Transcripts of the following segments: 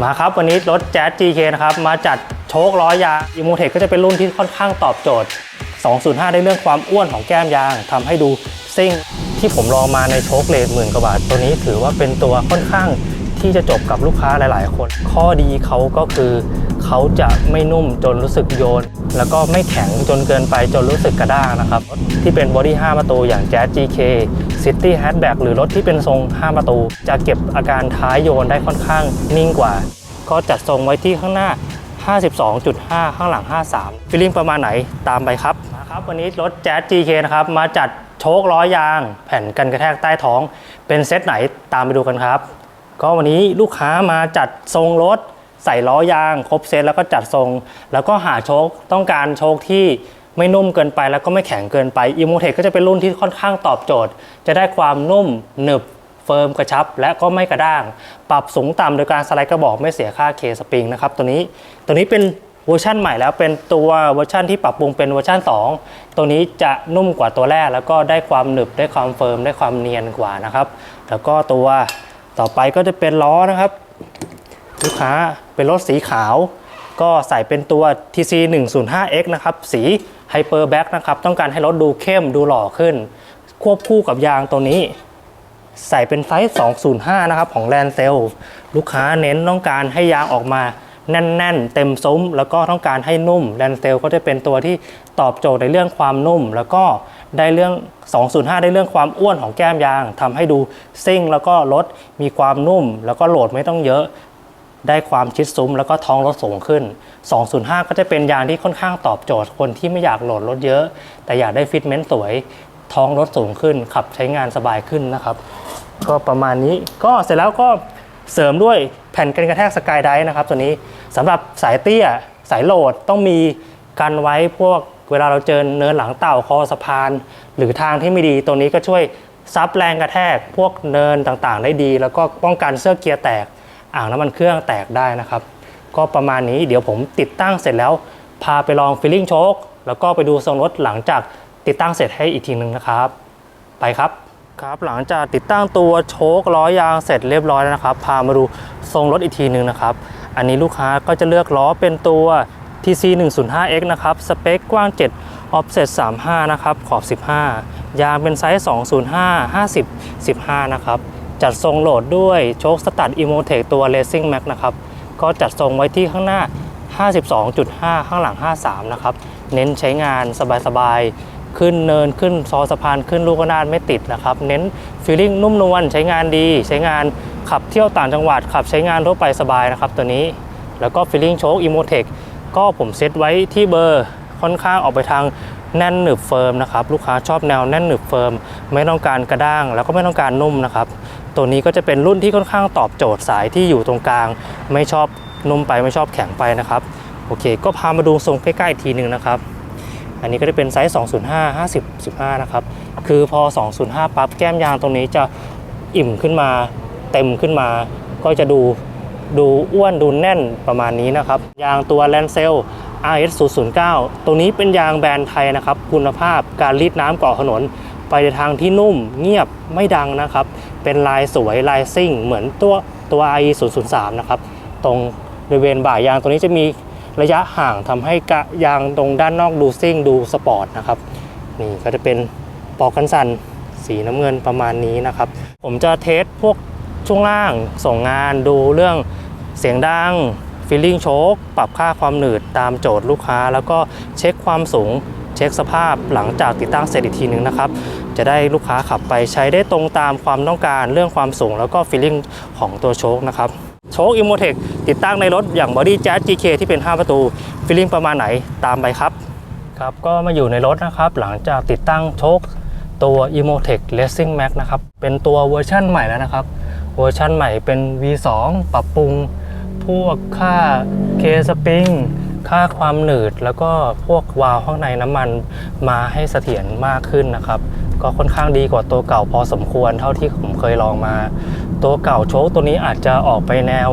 มาครับวันนี้รถแจ๊ส GK นะครับมาจัดโชคล้อยางอิโมเทคก็จะเป็นรุ่นที่ค่อนข้างตอบโจทย์ 205ได้เรื่องความอ้วนของแก้มยางทำให้ดูซิ่งที่ผมลองมาในโชคเลทหมื่นกว่าบาท ตัวนี้ถือว่าเป็นตัวค่อนข้างที่จะจบกับลูกค้าหลาย ๆ คน ข้อดีเขาก็คือเขาจะไม่นุ่มจนรู้สึกโยน แล้วก็ไม่แข็งจนเกินไปจนรู้สึกกระด้างนะครับ ที่เป็นบอดี้5ประตูอย่าง Jazz GK City Hatchback หรือรถที่เป็นทรง 5 ประตู จะเก็บอาการท้ายโยนได้ค่อนข้างนิ่งกว่า ก็จัดทรงไว้ที่ข้างหน้า 52.5 ข้างหลัง 53ฟีลลิ่งประมาณไหนตามไปครับมาครับวันนี้รถ Jazz GK นะครับมาจัดโชคล้อยาง แผ่นกันกระแทกใต้ท้อง เป็นเซตไหนตามไปดูกันครับ ก็วันนี้ลูกค้ามาจัดทรงรถใส่ล้อยาง ครบเซตแล้วก็จัดทรง แล้วก็หาโชคต้องการโชคที่ ไม่นุ่มเกินไปแล้วก็ไม่แข็งเกินไปอิโมเทคก็จะเป็นรุ่นที่ค่อนข้างตอบโจทย์ จะได้ความนุ่มหนึบเฟิร์มกระชับ และก็ไม่กระด้าง ปรับสูงต่ำโดยการสไลด์กระบอกไม่เสียค่าเคสปริงนะครับตัวนี้ตัวนี้เป็นเวอร์ชันใหม่แล้วเป็นตัวเวอร์ชันที่ปรับปรุงเป็นเวอร์ชัน2 ตัวนี้จะนุ่มกว่าตัวแรก แล้วก็ได้ความหนึบได้ความเฟิร์มได้ความเนียนกว่านะครับ แล้วก็ตัวต่อไปก็จะเป็นล้อนะครับ ลูกค้าเป็นรถสีขาว ก็ใส่เป็นตัว TC 105X นะครับ สี Hyper Black นะครับต้องการให้รถดูเข้มดูหล่อขึ้น ควบคู่กับยางตัวนี้ ใส่เป็นไซส์ 205 นะครับของ l a n d c e l ลูกค้าเน้นต้องการให้ยางออกมาแน่น ๆ เต็มซุ้ม แล้วก็ต้องการให้นุ่ม l a n d c e l ก็จะเป็นตัวที่ตอบโจทย์ในเรื่องความนุ่ม แล้วก็ได้เรื่อง 205 ได้เรื่องความอ้วนของแก้มยางทำให้ดูซิ่งแล้วก็รถมีความนุ่ม แล้วก็โหลดไม่ต้องเยอะ ได้ความชิดซุ้มแล้วก็ท้องรถสูงขึ้น 205 ก็จะเป็นยางที่ค่อนข้างตอบโจทย์คนที่ไม่อยากโหลดรถเยอะ แต่อยากได้ฟิตเมนต์สวย ท้องรถสูงขึ้น ขับใช้งานสบายขึ้นนะครับ ก็ประมาณนี้ก็เสร็จแล้วก็เสริมด้วยแผ่นกันกระแทกสกายไดนะครับ ตัวนี้สำหรับสายเตี้ยสายโหลดต้องมีกันไว้พวกเวลาเราเจอเนินหลังเต่าคอสะพาน หรือทางที่ไม่ดีตัวนี้ก็ช่วยซับแรงกระแทกพวกเนินต่างๆ ได้ดี แล้วก็ป้องกันเสื้อเกียร์แตก อ่างน้ำมันเครื่องแตกได้นะครับ ก็ประมาณนี้เดี๋ยวผมติดตั้งเสร็จแล้ว พาไปลองฟิลลิ่งโชคแล้วก็ไปดูทรงรถหลังจากติดตั้งเสร็จให้อีกทีหนึ่งนะครับ ไปครับครับหลังจากติดตั้งตัวโชคล้อยางเสร็จเรียบร้อยแล้วนะครับ พามาดูทรงรถอีกทีหนึ่งนะครับ อันนี้ลูกค้าก็จะเลือกล้อเป็นตัว TC 105X นะครับ สเปคกว้าง 7 offset 35 นะครับ ขอบ 15 ยางเป็นไซส์ 205 50 15 นะครับ จัดทรงโหลดด้วยโชคสตัดอิโมเทคตัว Racing Max นะครับก็จัดทรงไว้ที่ข้างหน้า 52.5 ข้างหลัง 53 นะครับ เน้นใช้งานสบายๆ ขึ้นเนินขึ้นซอสะพานขึ้นลูกกระนาดไม่ติดนะครับ เน้นฟีลลิ่งนุ่มนวลใช้งานดี ใช้งานขับเที่ยวต่างจังหวัด ขับใช้งานทั่วไปสบายนะครับตัวนี้แล้วก็ฟีลลิ่งโชคอิโมเทคก็ผมเซตไว้ที่เบอร์ค่อนข้างออกไปทางแน่นหนึบเฟิร์มนะครับลูกค้าชอบแนวแน่นหนึบเฟิร์ม ไม่ต้องการกระด้าง แล้วก็ไม่ต้องการนุ่มนะครับ ตัวนี้ก็จะเป็นรุ่นที่ค่อนข้างตอบโจทย์สายที่อยู่ตรงกลาง ไม่ชอบนุ่มไปไม่ชอบแข็งไปนะครับโอเค ก็พามาดูทรงใกล้ๆทีหนึ่งนะครับ อันนี้ก็จะเป็นไซส์ 205 50 15 นะครับ คือพอ 205 ปั๊บแก้มยางตรงนี้จะอิ่มขึ้นมาเต็มขึ้นมา ก็จะดูดูอ้วนดูแน่นประมาณนี้นะครับ ยางตัว l a n c e l RS 009ตัวนี้เป็นยางแบรนด์ไทยนะครับ คุณภาพการรีดน้ำเกาะถนน ไปในทางที่นุ่มเงียบไม่ดังนะครับ เป็นลายสวยลายซิ่ง เหมือนตัวตัว i 003นะครับ ตรงบริเวณบ่ายยางตัวนี้จะมีระยะห่างทำให้กะยางตรงด้านนอกดูซิ่งดูสปอร์ตนะครับ นี่ก็จะเป็นปอกกันสันสีน้ำเงินประมาณนี้นะครับ ผมจะเทสพวกช่วงล่างส่งงานดูเรื่องเสียงดังฟิลลิ่งโชคปรับค่าความหนืดตามโจทย์ลูกค้า แล้วก็เช็คความสูง เช็คสภาพหลังจากติดตั้งเสร็จอีกทีหนึ่งนะครับ จะได้ลูกค้าขับไปใช้ได้ตรงตามความต้องการเรื่องความสูงแล้วก็ฟีลลิ่งของตัวโชคนะครับโชคอิโมเทคติดตั้งในรถอย่าง Body Jazz GK ที่เป็น 5 ประตูฟีลลิ่งประมาณไหนตามไปครับครับก็มาอยู่ในรถนะครับ หลังจากติดตั้งโชคตัว e m o t e c Racing Max นะครับ เป็นตัวเวอร์ชั่นใหม่แล้วนะครับ เวอร์ชั่นใหม่เป็น V2 ปรับปรุง พวกค่าเคสปริง ค่าความหนืดแล้วก็พวกวาล์วข้างในน้ำมันมาให้เสถียรมากขึ้นนะครับ ก็ค่อนข้างดีกว่าตัวเก่าพอสมควรเท่าที่ผมเคยลองมา ตัวเก่าโชคตัวนี้อาจจะออกไปแนว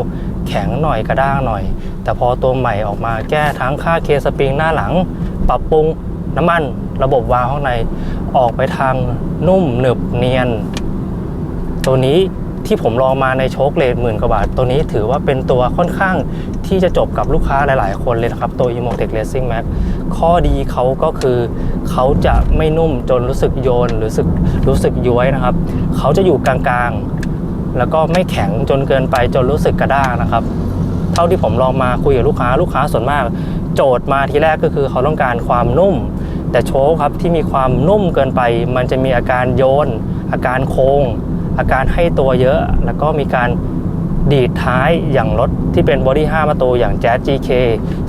แข็งหน่อยกระด้างหน่อย แต่พอตัวใหม่ออกมาแก้ทั้งค่าเคสปริงหน้าหลัง ปรับปรุงน้ำมันระบบวาล์วข้างในออกไปทางนุ่มหนึบเนียน ตัวนี้ ที่ผมลองมาในโชคเลทหมื่นกว่าบาท ตัวนี้ถือว่าเป็นตัวค่อนข้างที่จะจบกับลูกค้าหลาย ๆ คนเลยนะครับ ตัว e m o t e c Racing Max ข้อดีเขาก็คือเขาจะไม่นุ่มจนรู้สึกโยนหรือรู้สึกรู้สึกย้วยนะครับ เขาจะอยู่กลางๆ แล้วก็ไม่แข็งจนเกินไปจนรู้สึกกระด้างนะครับ เท่าที่ผมลองมาคุยกับลูกค้าลูกค้าส่วนมาก โจทย์มาทีแรกก็คือเขาต้องการความนุ่ม แต่โชคครับที่มีความนุ่มเกินไป มันจะมีอาการโยน อาการโค้ง อาการให้ตัวเยอะ แล้วก็มีการดีดท้ายอย่างรถที่เป็นบอดี้5ประตูอย่าง Jazz GK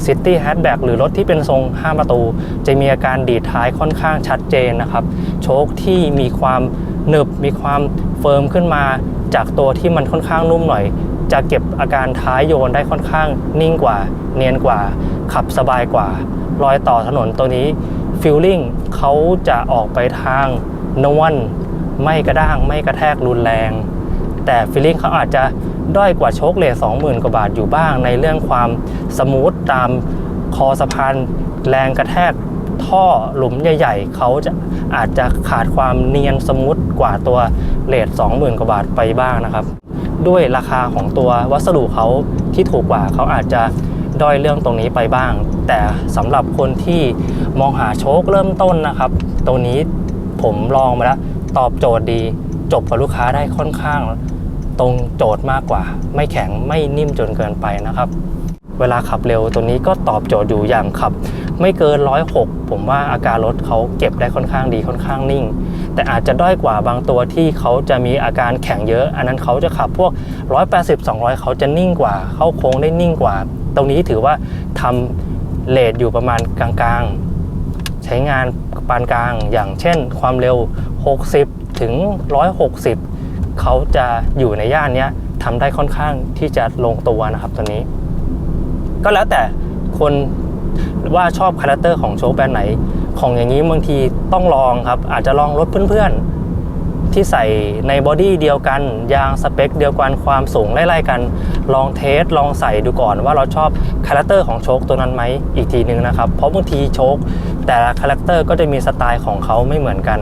City Hatchback หรือรถที่เป็นทรง 5 ประตู จะมีอาการดีดท้ายค่อนข้างชัดเจนนะครับ โชคที่มีความหนึบมีความเฟิร์มขึ้นมา จากตัวที่มันค่อนข้างนุ่มหน่อย จะเก็บอาการท้ายโยนได้ค่อนข้างนิ่งกว่า เนียนกว่า ขับสบายกว่า รอยต่อถนนตัวนี้ฟิลลิ่งเขาจะออกไปทางนวล ไม่กระด้างไม่กระแทกรุนแรง แต่ฟีลิ่งเขาอาจจะด้อยกว่าโชคเลท20,000กว่าบาทอยู่บ้าง ในเรื่องความสมูทตามคอสะพานแรงกระแทกท่อหลุมใหญ่ๆ เขาจะอาจจะขาดความเนียนสมูทกว่าตัวเลท20,000 กว่าบาทไปบ้างนะครับ ด้วยราคาของตัววัสดุเขาที่ถูกกว่าเขาอาจจะด้อยเรื่องตรงนี้ไปบ้าง แต่สำหรับคนที่มองหาโชคเริ่มต้นนะครับ ตรงนี้ผมลองมาแล้ว ตอบโจทย์ดี จบกับลูกค้าได้ค่อนข้าง ตรงโจทย์มากกว่า ไม่แข็งไม่นิ่มจนเกินไปนะครับ เวลาขับเร็วตัวนี้ก็ตอบโจทย์อยู่อย่างขับ ไม่เกิน106ผมว่าอาการรถเขาเก็บได้ค่อนข้างดีค่อนข้างนิ่ง แต่อาจจะด้อยกว่าบางตัวที่เขาจะมีอาการแข็งเยอะ อันนั้นเขาจะขับพวก 180 200 เขาจะนิ่งกว่า เข้าโค้งได้นิ่งกว่า ตรงนี้ถือว่าทำเลทอยู่ประมาณกลางๆ ใช้งานปานกลางอย่างเช่นความเร็ว 60 ถึง 160 เขาจะอยู่ในย่านนี้ทำได้ค่อนข้างที่จะลงตัวนะครับตัวนี้ ก็แล้วแต่คนว่าชอบคาแรคเตอร์ของโชว์แบรนด์ไหน ของอย่างนี้บางทีต้องลองครับ อาจจะลองรถเพื่อนๆ ที่ใส่ในบอดี้เดียวกัน ยางสเปคเดียวกันความสูงไล่ๆกัน ลองเทสลองใส่ดูก่อนว่าเราชอบคาแรคเตอร์ของโชคตัวนั้นไหมอีกทีหนึ่งนะครับ เพราะบางทีโชค แต่ละคาแรคเตอร์ก็จะมีสไตล์ของเขาไม่เหมือนกัน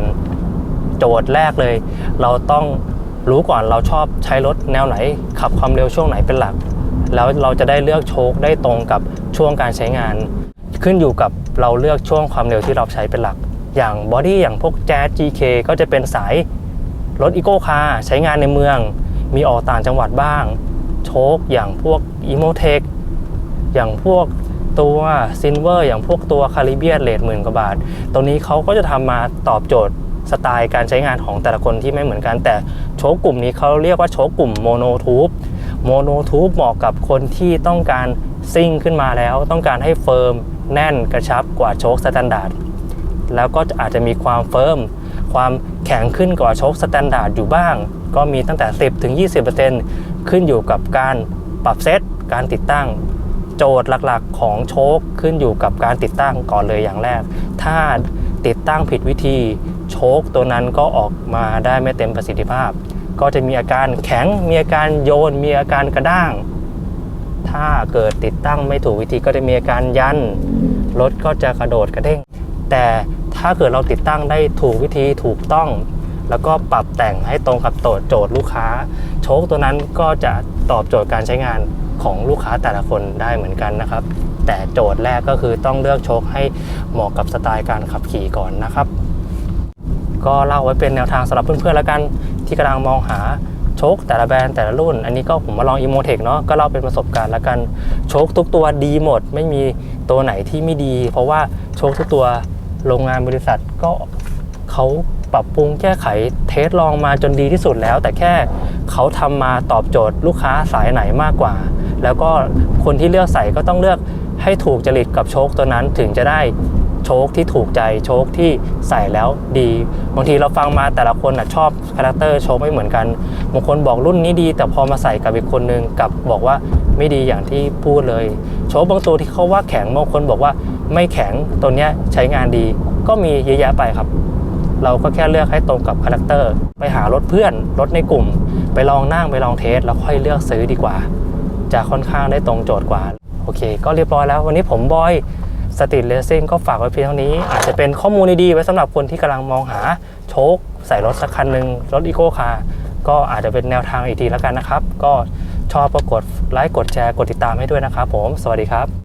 โจทย์แรกเลย เราต้องรู้ก่อนเราชอบใช้รถแนวไหน ขับความเร็วช่วงไหนเป็นหลัก แล้วเราจะได้เลือกโชคได้ตรงกับช่วงการใช้งาน ขึ้นอยู่กับเราเลือกช่วงความเร็วที่เราใช้เป็นหลัก อย่างบอดี้อย่างพวก Jazz GK ก็จะเป็นสายรถอีโก้คาร์ใช้งานในเมือง มีออกต่างจังหวัดบ้าง โชคอย่างพวก e m o t e c อย่างพวก ตัวซินเวอร์อย่างพวกตัวคาริเบียนเลทหมื่นกว่าบาท ตรงนี้เขาก็จะทำมาตอบโจทย์สไตล์การใช้งานของแต่ละคนที่ไม่เหมือนกัน แต่โชคกลุ่มนี้เขาเรียกว่าโชคกลุ่มโมโนทูบโมโนทูบเหมาะกับคนที่ต้องการซิ่งขึ้นมาแล้ว ต้องการให้เฟิร์มแน่นกระชับกว่าโชคสแตนดาร์ดแล้วก็อาจจะมีความเฟิร์มความแข็งขึ้นกว่าโชคสแตนดาร์ดอยู่บ้าง ก็มีตั้งแต่ 10ถึง20%ขึ้นอยู่กับการปรับเซตการติดตั้ง โจทย์หลักๆ ของโชคขึ้นอยู่กับการติดตั้งก่อนเลยอย่างแรก ถ้าติดตั้งผิดวิธีโชคตัวนั้นก็ออกมาได้ไม่เต็มประสิทธิภาพ ก็จะมีอาการแข็งมีอาการโยน มีอาการกระด้าง ถ้าเกิดติดตั้งไม่ถูกวิธีก็จะมีอาการยันรถก็จะกระโดดกระเด้ง แต่ถ้าเกิดเราติดตั้งได้ถูกวิธีถูกต้อง แล้วก็ปรับแต่งให้ตรงกับโจทย์ลูกค้า โชคตัวนั้นก็จะตอบโจทย์การใช้งาน ของลูกค้าแต่ละคนได้เหมือนกันนะครับ แต่โจทย์แรกก็คือต้องเลือกโชคให้เหมาะกับสไตล์การขับขี่ก่อนนะครับ ก็เล่าไว้เป็นแนวทางสำหรับเพื่อนๆแล้วกัน ที่กำลังมองหาโชคแต่ละแบรนด์แต่ละรุ่น อันนี้ก็ผมมาลอง e m o t e c เนาะก็เล่าเป็นประสบการณ์แล้วกันโชคทุกตัวดีหมด ไม่มีตัวไหนที่ไม่ดี เพราะว่าโชคทุกตัวโรงงานบริษัทก็เขาปรับปรุงแก้ไขเทสลองมาจนดีที่สุดแล้ว แต่แค่เขาทำมาตอบโจทย์ลูกค้าสายไหนมากกว่า แล้วก็คนที่เลือกใส่ก็ต้องเลือกให้ถูกจริตกับโชคตัวนั้นถึงจะได้โชคที่ถูกใจโชคที่ใส่แล้วดีบางทีเราฟังมาแต่ละคนนะชอบคาแรคเตอร์โชคไม่เหมือนกันบางคนบอกรุ่นนี้ดี แต่พอมาใส่กับอีกคนนึงกับบอกว่าไม่ดีอย่างที่พูดเลย โชคบางตัวที่เขาว่าแข็งบางคนบอกว่าไม่แข็งตัวเนี้ยใช้งานดี ก็มีเยอะแยะไปครับ เราก็แค่เลือกให้ตรงกับคาแรคเตอร์ไปหารถเพื่อนรถในกลุ่ม ไปลองนั่งไปลองเทสแล้วค่อยเลือกซื้อดีกว่า จะค่อนข้างได้ตรงโจทย์กว่า โอเค ก็เรียบร้อยแล้ววันนี้ผมบอยสตรีทเลสซิ่งก็ฝากไว้เพียงเท่านี้ อาจจะเป็นข้อมูลดีๆไว้สำหรับคนที่กำลังมองหาโชคใส่รถสักคันหนึ่งรถอีโคคาร์ก็อาจจะเป็นแนวทางอีกทีแล้วกันนะครับ ก็ชอบก็กดไลค์กดแชร์กดติดตามให้ด้วยนะครับผม สวัสดีครับ